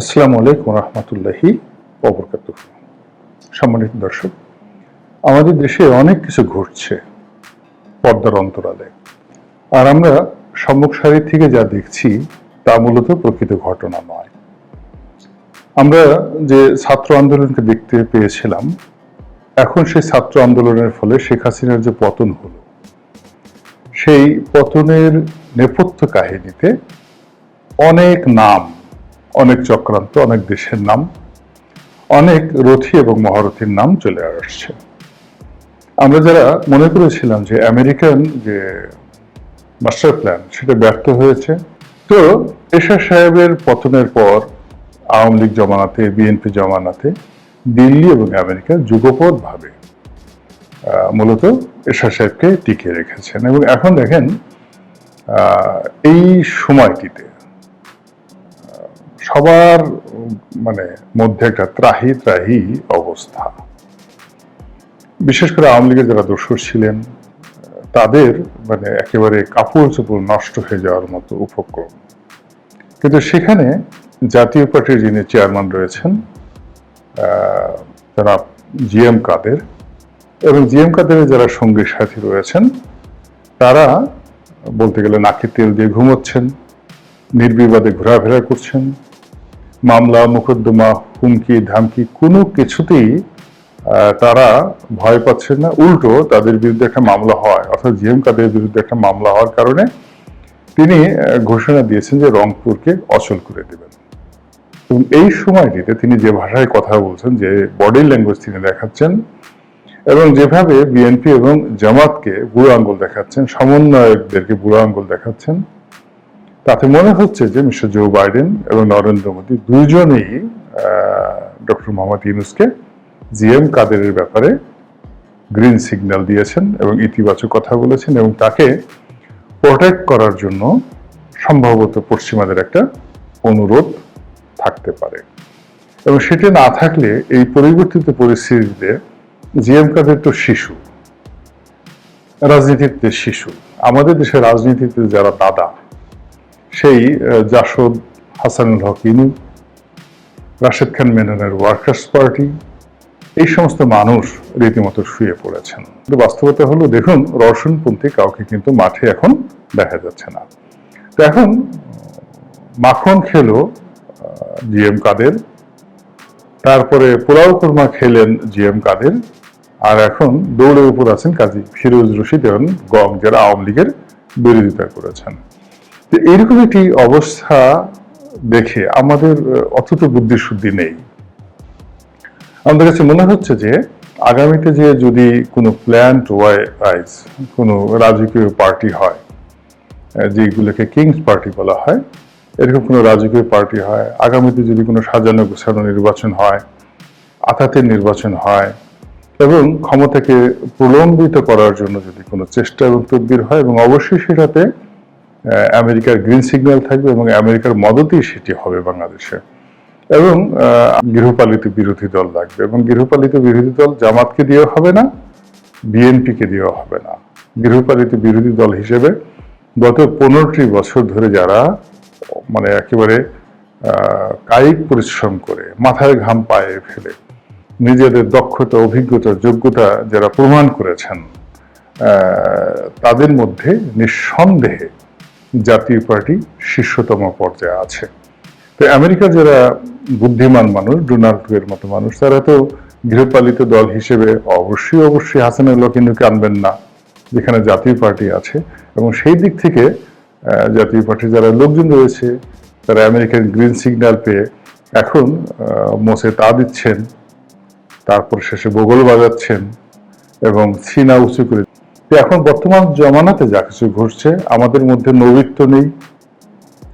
আসসালামু আলাইকুম রহমতুল্লাহি অবরকাত সম্মানিত দর্শক, আমাদের দেশে অনেক কিছু ঘটছে পর্দার অন্তরালে। আর আমরা সম্মুখ সারি থেকে যা দেখছি, তা মূলত প্রকৃত ঘটনা নয়। আমরা যে ছাত্র আন্দোলনকে দেখতে পেয়েছিলাম, এখন সেই ছাত্র আন্দোলনের ফলে শেখ হাসিনার যে পতন হলো, সেই পতনের নেপথ্য কাহিনীতে অনেক নাম অনেক চক্রান্ত অনেক দেশের নাম অনেক রথী এবং মহারথীর নাম চলে আসছে। আমরা যারা মনে করেছিলাম যে আমেরিকান যে মাস্টার প্ল্যান সেটা ব্যর্থ হয়েছে তো এশা সাহেবের পতনের পর আওয়ামী লীগ জমানাতে বিএনপি জমানাতে দিল্লি এবং আমেরিকা যুগপৎ ভাবে আহ, মূলত এশা সাহেবকে টিকিয়ে রেখেছেন। এবং এখন দেখেন এই সময়টিতে সবার মানে মধ্যে একটা ত্রাহি ত্রাহি অবস্থা। বিশেষ করে আওয়ামী লীগের যারা দোষর ছিলেন তাদের মানে একেবারে কাপড় চোপড় নষ্ট হয়ে যাওয়ার মতো উপক্রম। কিন্তু সেখানে জাতীয় পার্টির যিনি চেয়ারম্যান রয়েছেন আহ, যারা জিএম কাদের এবং জিএম কাদেরের যারা সঙ্গী সাথী রয়েছেন তারা বলতে গেলে নাকি তেল দিয়ে ঘুমোচ্ছেন নির্বিবাদে ঘোরাফেরা করছেন মামলা, মোকদ্দমা, হুমকি, ধামকি কোনো কিছুতেই তারা ভয় পাচ্ছেন না। উল্টো তাদের বিরুদ্ধে একটা মামলা হয়, অর্থাৎ জিএম কাদের বিরুদ্ধে একটা মামলা হওয়ার কারণে তিনি ঘোষণা দিয়েছেন যে রংপুরকে অচল করে দেবেন। এবং এই সময়টিতে তিনি যে ভাষায় কথা বলছেন, যে বডি ল্যাঙ্গুয়েজ তিনি দেখাচ্ছেন, এবং যেভাবে বিএনপি এবং জামাতকে বুড়ো আঙ্গুল দেখাচ্ছেন, সমন্বয়কদেরকে বুড়ো আঙ্গুল দেখাচ্ছেন তাতে মনে হচ্ছে যে মিস্টার জো বাইডেন এবং নরেন্দ্র মোদী দুইজনেই ডক্টর মোহাম্মদ ইউনুসকে জিএম কাদেরের ব্যাপারে গ্রিন সিগন্যাল দিয়েছেন এবং ইতিবাচক কথা বলেছেন এবং তাকে প্রোটেক্ট করার জন্য সম্ভবত পশ্চিমাদের একটা অনুরোধ থাকতে পারে। এবং সেটা না থাকলে এই পরিবর্তিত পরিস্থিতিতে জিএম কাদের তো শিশু, রাজনীতিতে শিশু। আমাদের দেশের রাজনীতিতে যারা দাদা সেই জাসদ হাসানুল হক, ইনু রাশেদ খান মেননের ওয়ার্কার্স পার্টি। এই সমস্ত মানুষ রীতিমতো শুয়ে পড়েছেন। কিন্তু বাস্তবতা হলো, দেখুন, রওশনপন্থী কাউকে কিন্তু মাঠে এখন দেখা যাচ্ছে না। তো এখন মাখন খেলো জিএম কাদের, তারপরে পোলাও কোরমা খেলেন জিএম কাদের, আর এখন দৌড়ে উপর আছেন কাজী ফিরোজ রশিদ এবং গং যারা আওয়ামী লীগের বিরোধিতা করেছেন। তো এইরকম একটি অবস্থা দেখে আমাদের অথচ বুদ্ধিশুদ্ধি নেই। আমাদের কাছে মনে হচ্ছে যে আগামীতে যে যদি কোনো প্ল্যান ওয়াইজ কোনো রাজকীয় পার্টি হয় যেগুলোকে কিংস পার্টি বলা হয়, এরকম কোনো রাজকীয় পার্টি হয়, আগামীতে যদি কোনো সাজানো গোছানো নির্বাচন হয়, আতাতের নির্বাচন হয়, এবং ক্ষমতাকে প্রলম্বিত করার জন্য যদি কোনো চেষ্টা এবং তদবির হয়, এবং অবশ্যই সেটাতে আমেরিকার গ্রিন সিগন্যাল থাকবে এবং আমেরিকার মদতেই সেটি হবে বাংলাদেশে। এবং গৃহপালিত বিরোধী দল লাগবে। এবং গৃহপালিত বিরোধী দল জামাতকে দিয়েও হবে না, বিএনপিকে দিয়েও হবে না। গৃহপালিত বিরোধী দল হিসেবে গত পনেরোটি বছর ধরে যারা মানে একেবারে কায়িক পরিশ্রম করে, মাথায় ঘাম পায়ে ফেলে, নিজেদের দক্ষতা, অভিজ্ঞতা, যোগ্যতা যারা প্রমাণ করেছেন তাদের মধ্যে নিঃসন্দেহে জাতীয় পার্টি শীর্ষতম পর্যায়ে আছে। তো আমেরিকার যারা বুদ্ধিমান মানুষ, ডোনাল্ড ট্রাম্পের মতো মানুষ, তারা তো গৃহপালিত দল হিসেবে অবশ্যই অবশ্যই হাসানের লোকিনুকে আনবেন না, যেখানে জাতীয় পার্টি আছে। এবং সেই দিক থেকে জাতীয় পার্টির যারা লোকজন রয়েছে, তারা আমেরিকান গ্রিন সিগন্যাল পেয়ে এখন মোসে তা দিচ্ছেন, তারপর শেষে বগল বাজাচ্ছেন এবং সিনা উঁচু করে তো এখন বর্তমান জমানাতে যা কিছু ঘটছে, আমাদের মধ্যে নবীত্ব নেই,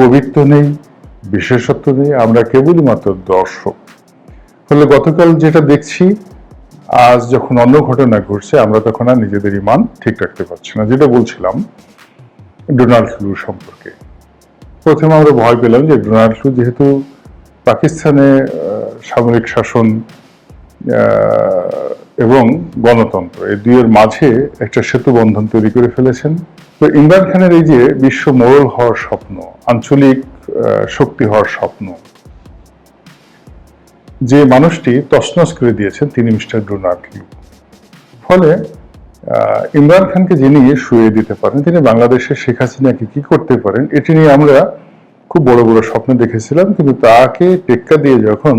পবিত্র নেই, বিশেষত্ব নেই, আমরা কেবলই মাত্র দর্শক। ফলে গতকাল যেটা দেখছি, আজ যখন অন্য ঘটনা ঘটছে, আমরা তখন আর নিজেদের ইমান ঠিক রাখতে পারছি না। যেটা বলছিলাম, ডোনাল্ড লু সম্পর্কে। প্রথমে আমরা ভয় পেলাম যে ডোনাল্ড লু যেহেতু পাকিস্তানে সামরিক শাসন এবং গণতন্ত্র। এই দুইয়ের মাঝে একটা সেতু বন্ধন তৈরি করে ফেলেছেন। তো ইমরান খানের এই যে বিশ্ব মোড়ল হওয়ার স্বপ্ন, আঞ্চলিক শক্তি হওয়ার স্বপ্ন, যে মানুষটি তছনছ করে দিয়েছেন তিনি মিস্টার ডোনাল্ড লিউ ফলে ইমরান খানকে যিনি শুয়ে দিতে পারেন, তিনি বাংলাদেশের শেখ হাসিনাকে কি করতে পারেন, এটি নিয়ে আমরা খুব বড় বড় স্বপ্ন দেখেছিলাম। কিন্তু তাকে টেক্কা দিয়ে যখন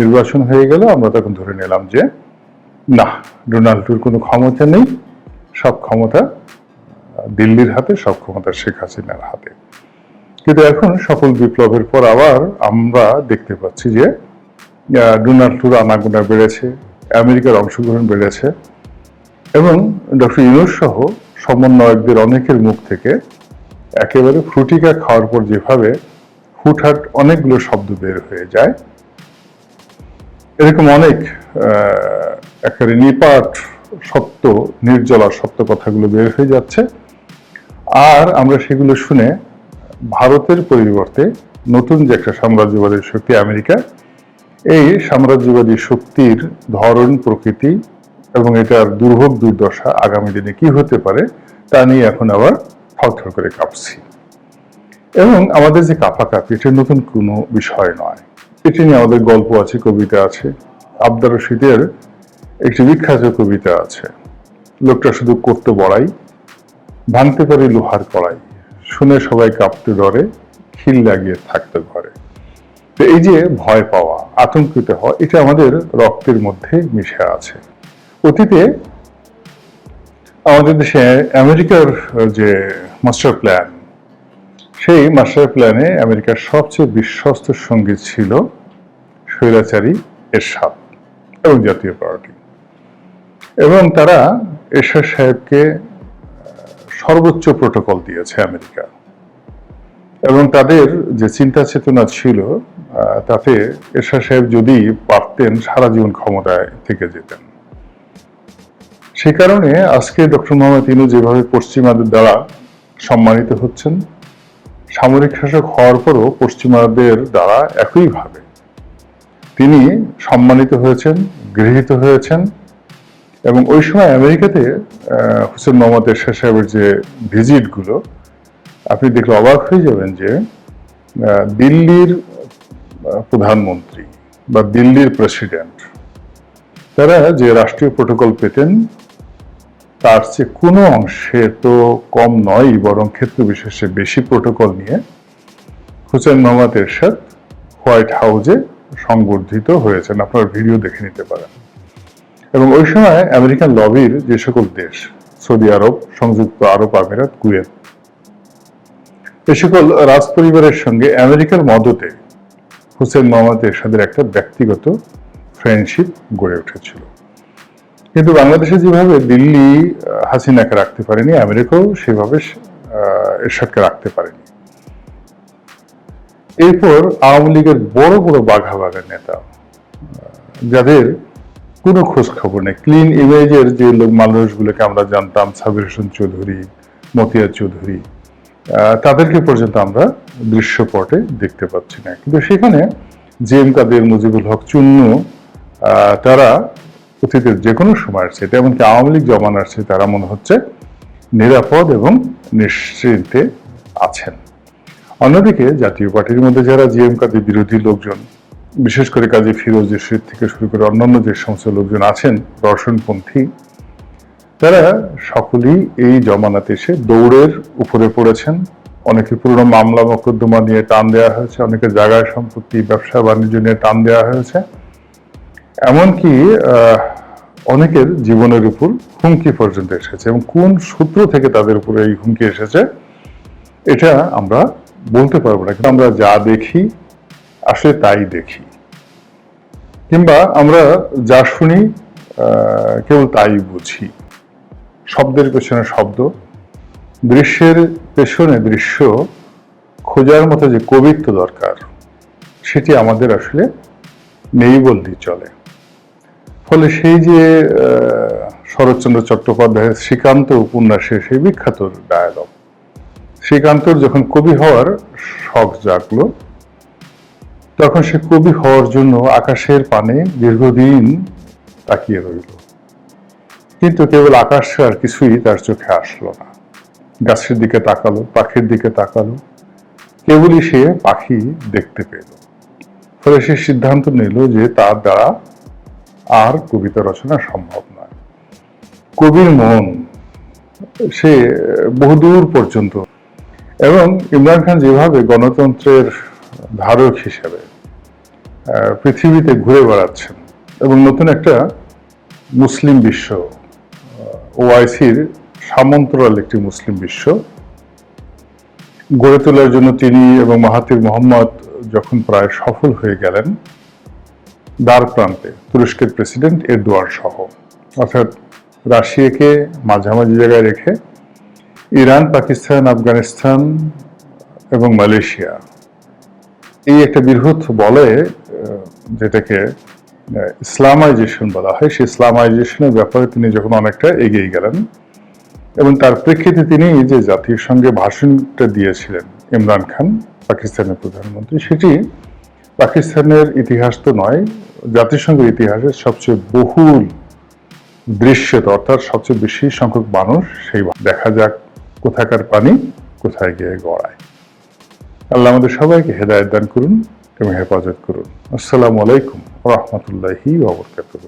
নির্বাচন হয়ে গেল, আমরা তখন ধরে নিলাম যে না ডোনাল্ডুর কোনো ক্ষমতা নেই। সব ক্ষমতা দিল্লির হাতে, সব ক্ষমতা শেখ হাসিনার হাতে। কিন্তু এখন সকল বিপ্লবের পর আবার আমরা দেখতে পাচ্ছি যে ডোনাল্ড আনাগোনা বেড়েছে, আমেরিকার অংশগ্রহণ বেড়েছে এবং ডক্টর ইউনুস সহ সমন্বয়কদের অনেকের মুখ থেকে একেবারে ফ্রুটিকা খাওয়ার পর যেভাবে হুটহাট অনেকগুলো শব্দ বের হয়ে যায় এরকম অনেক একেবারে নিপাট সত্য, নির্জলা সত্য কথাগুলো বের হয়ে যাচ্ছে। আর আমরা সেগুলো শুনে ভারতের পরিবর্তে নতুন যে একটা সাম্রাজ্যবাদী শক্তি আমেরিকা, এই সাম্রাজ্যবাদী শক্তির ধরন, প্রকৃতি এবং এটার দুর্ভোগ দুর্দশা আগামী দিনে কি হতে পারে, তা নিয়ে এখন আবার থরথর করে কাঁপছি। এবং আমাদের যে কাঁপাকাঁপি, এটা নতুন কোনো বিষয় নয়। এটি নিয়ে আমাদের গল্প আছে, কবিতা আছে। আবদার রশিদের একটি বিখ্যাত কবিতা আছে। লোকটা শুধু করতে বড়াই, ভাঙতে পারে লোহার কড়াই। শুনে সবাই কাঁপতে ডরে খিল লাগিয়ে থাকতে ঘরে তো এই যে ভয় পাওয়া, আতঙ্কিত হওয়া, এটা আমাদের রক্তের মধ্যে মিশে আছে। অতীতে আমাদের দেশে আমেরিকার যে মাস্টার প্ল্যান, সেই মাস্টার প্ল্যানে আমেরিকার সবচেয়ে বিশ্বস্ত সংগীত ছিল স্বৈরাচারী এরশাদ এবং জাতীয় পার্টি। এবং তারা এরশাদ সাহেবকে সর্বোচ্চ প্রোটোকল দিয়েছে আমেরিকা। এবং তাদের যে চিন্তা চেতনা ছিল তাতে এরশাদ সাহেব যদি পারতেন, সারা জীবন ক্ষমতায় থেকে যেতেন। সে কারণে আজকে ডক্টর মোহাম্মদ ইনু যেভাবে পশ্চিমাদের দ্বারা সম্মানিত হচ্ছেন, সামরিক শাসক হওয়ার পরও পশ্চিমাদের দ্বারা একইভাবে তিনি সম্মানিত হয়েছেন, গৃহীত হয়েছেন এবং ওই সময় আমেরিকাতে হুসেন মোহাম্মদ এরশাদ সাহেবের যে ভিজিটগুলো, আপনি দেখলে অবাক হয়ে যাবেন যে দিল্লির প্রধানমন্ত্রী বা দিল্লির প্রেসিডেন্ট, তারা যে রাষ্ট্রীয় প্রোটোকল পেতেন, তার চেয়ে কোনো অংশে তো কম নয় বরং ক্ষেত্র বিশেষে বেশি প্রোটোকল নিয়ে হুসেন মোহাম্মদ এরশাদ হোয়াইট হাউসে সংবর্ধিত হয়েছেন। আপনার ভিডিও দেখে নিতে পারেন। এবং ওই সময় আমেরিকান লবির যে সকল দেশ, সৌদি আরব, সংযুক্ত আরব আমিরাত, কুয়েত, এ সকল রাজ পরিবারের সঙ্গে আমেরিকার মদতে হুসেন মোহাম্মদ এরশাদের একটা ব্যক্তিগত ফ্রেন্ডশিপ গড়ে উঠেছিল। কিন্তু বাংলাদেশে যেভাবে দিল্লি হাসিনাকে রাখতে পারেনি, আমেরিকাও সেভাবে এরশাদকে রাখতে পারেনি। এরপর আওয়ামী লীগের বড় বড় বাঘা বাঘা নেতা, যাদের কোনো খোঁজ খবর নেই। ক্লিন ইমেজের যে লোক, মানুষগুলোকে আমরা জানতাম সাবির হোসেন চৌধুরী, মতিয়া চৌধুরী তাদেরকে পর্যন্ত আমরা দৃশ্যপটে দেখতে পাচ্ছি না। কিন্তু সেখানে জি এম কাদের, মুজিবুল হক, চুন্নু তারা অতীতের যে কোনো সময়ের চেয়ে এমনকি আওয়ামী লীগ জমানার চেয়ে তারা মনে হচ্ছে নিরাপদ এবং নিশ্চিন্তে আছেন। অন্যদিকে জাতীয় পার্টির মধ্যে যারা জিএম কাদের বিরোধী লোকজন, বিশেষ করে কাজী ফিরোজ রশিদ থেকে শুরু করে অন্যান্য যে সমস্ত লোকজন আছেন, দর্শনপন্থী, তারা সকলেই এই জমানাতে এসে দৌড়ের উপরে পড়েছেন। অনেকে পুরনো মামলা মোকদ্দমা নিয়ে টান দেওয়া হয়েছে, অনেকে জায়গায় সম্পত্তি, ব্যবসা, বাণিজ্য নিয়ে টান দেওয়া হয়েছে। এমনকি অনেকের জীবনের উপর হুমকি পর্যন্ত এসেছে এবং কোন সূত্র থেকে তাদের উপরে এই হুমকি এসেছে, এটা আমরা বলতে পারব না, কিন্তু আমরা যা দেখি আসলে তাই দেখি। কিংবা আমরা যা শুনি কেবল তাই বুঝি। শব্দের পেছনে শব্দ, দৃশ্যের পেছনে দৃশ্য, খোঁজার মতো যে কবিত্ব দরকার, সেটি আমাদের আসলে নেই বললেই চলে। ফলে সেই যে শরৎচন্দ্র চট্টোপাধ্যায়ের শ্রীকান্ত উপন্যাসে সেই বিখ্যাত ডায়ালগ শ্রীকান্তর যখন কবি হওয়ার শখ জাগলো, তখন সে কবি হওয়ার জন্য আকাশের পানে দীর্ঘদিন তাকিয়ে রইল। কিন্তু কেবল আকাশ আর কিছুই তার চোখে আসলো না। গাছের দিকে তাকালো, পাখির দিকে তাকালো, কেবলই সে পাখি দেখতে পেল। ফলে সে সিদ্ধান্ত নিল যে তার দ্বারা আর কবিতা রচনা সম্ভব নয়। কবির মন সে বহুদূর পর্যন্ত এবং ইমরান খান যেভাবে গণতন্ত্রের ধারক হিসেবে পৃথিবীতে ঘুরে বেড়াচ্ছেন এবং নতুন একটা মুসলিম বিশ্ব ওআইসির সামন্তরাল একটি মুসলিম বিশ্ব গড়ে তোলার জন্য তিনি এবং মাহাতির মোহাম্মদ যখন প্রায় সফল হয়ে গেলেন, দ্বার প্রান্তে তুরস্কের প্রেসিডেন্ট এরদোয়ান সহ। অর্থাৎ রাশিয়াকে মাঝামাঝি জায়গায় রেখে ইরান পাকিস্তান আফগানিস্তান এবং মালয়েশিয়া। এই একটা বৃহৎ আহ, যেটাকে ইসলামাইজেশন বলা হয়। সেই ইসলামাইজেশনের ব্যাপারে তিনি যখন অনেকটা এগিয়ে গেলেন এবং তার প্রেক্ষিতে তিনি যে জাতিসংঘে ভাষণটা দিয়েছিলেন ইমরান খান পাকিস্তানের প্রধানমন্ত্রী সেটি পাকিস্তানের ইতিহাস তো নয় জাতিসংঘের ইতিহাসের সবচেয়ে বহুল দৃশ্যত অর্থাৎ সবচেয়ে বেশি সংখ্যক মানুষ সেই দেখা যাক কোথাকার পানি কোথায় গিয়ে গড়ায়। আল্লাহ আমাদের সবাইকে হেদায়ত দান করুন এবং হেফাজত করুন। আসসালামু আলাইকুম রহমতুল্লাহি ওবরকাতুহ